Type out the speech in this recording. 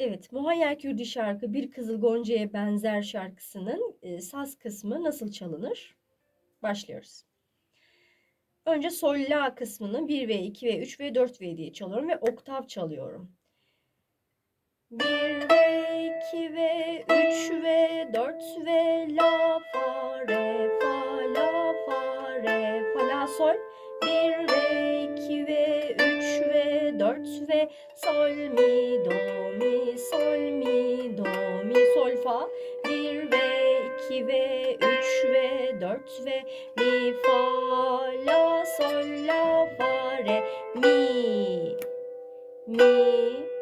Evet, Muhayyer Kürdi şarkı Bir Kızıl Gonca'ya benzer şarkısının e, saz kısmı nasıl çalınır? Başlıyoruz. Önce sol la kısmını 1 ve 2 ve 3 ve 4 ve diye çalıyorum ve oktav çalıyorum. 1 ve 2 ve 3 ve 4 ve la fa re fa la fa re fa la sol 1 ve 2 ve 3 ve 4 ve sol mi do fa 1 ve 2 ve 3 ve 4 ve mi fa la sol la fa re mi. Mi